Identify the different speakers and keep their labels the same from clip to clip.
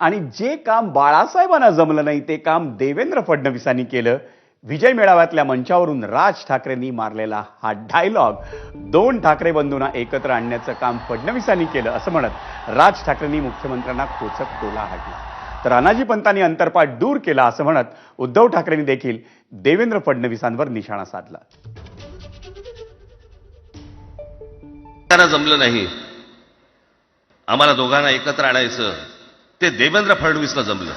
Speaker 1: आणि जे काम बाळासाहेबांना जमलं नाही ते काम देवेंद्र फडणवीसांनी केलं. विजय मेळाव्यातल्या मंचावरून राज ठाकरेंनी मारलेला हा डायलॉग दोन ठाकरे बंधूंना एकत्र आणण्याचं काम फडणवीसांनी केलं असं म्हणत राज ठाकरेंनी मुख्यमंत्र्यांना खोचक टोला हाडला तर अनाजी पंतांनी अंतरपाठ दूर केला असं म्हणत उद्धव ठाकरेंनी देखील देवेंद्र फडणवीसांवर निशाणा साधला.
Speaker 2: जमलं नाही. आम्हाला दोघांना एकत्र आणायचं. ते देवेंद्र फडणवीसला जमलं.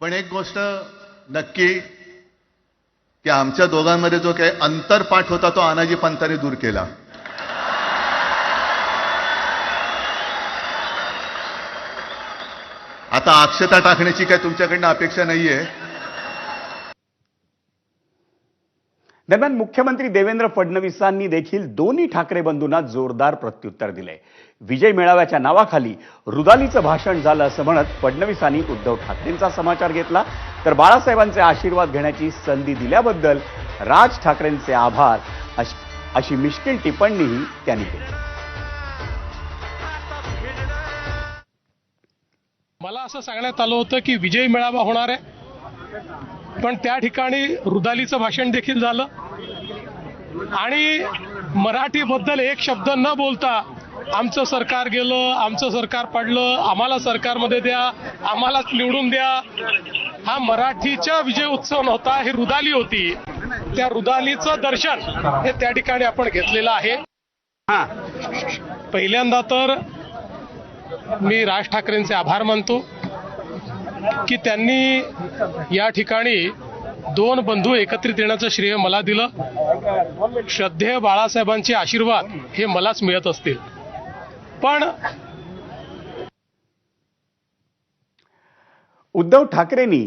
Speaker 3: पण एक गोष्ट नक्की की आमच्या दोघांमध्ये जो काही अंतरपाठ होता तो आनाजी पंतांनी दूर केला. आता अक्षता टाकण्याची काय तुमच्याकडनं अपेक्षा नाहीये?
Speaker 1: दरम्यान मुख्यमंत्री देवेंद्र फडणवीसांनी देखील दोन्ही ठाकरे बंधूंना जोरदार प्रत्युत्तर दिले विजय मेळाव्याच्या नावाखाली रुदालीचं भाषण झालं असं म्हणत फडणवीसांनी उद्धव ठाकरेंचा समाचार घेतला. तर बाळासाहेबांचे आशीर्वाद घेण्याची संधी दिल्याबद्दल राज ठाकरेंचे आभार अशी अशी मिश्किल टिप्पणीही त्यांनी केली.
Speaker 4: मला असं सांगण्यात आलं होतं की विजय मेळावा होणार आहे. पण त्या ठिकाणी रुदालीचं भाषण देखील झालं. आणि मराठीबद्दल एक शब्द न बोलता आमचं सरकार गेलं आमचं सरकार पडलं आम्हाला सरकारमध्ये द्या आम्हालाच निवडून द्या. हा मराठीचा विजय उत्सव नव्हता ही रुदाली होती. त्या रुदालीचं दर्शन हे त्या ठिकाणी आपण घेतलेलं आहे. हा. पहिल्यांदा तर मी राज ठाकरेंचे आभार मानतो की त्यांनी या ठिकाणी दोन बंधू एकत्रित येण्याचं श्रेय मला दिलं. श्रद्धेय बाळासाहेबांचे आशीर्वाद हे मलाच मिळत असतील. पण
Speaker 1: उद्धव ठाकरेंनी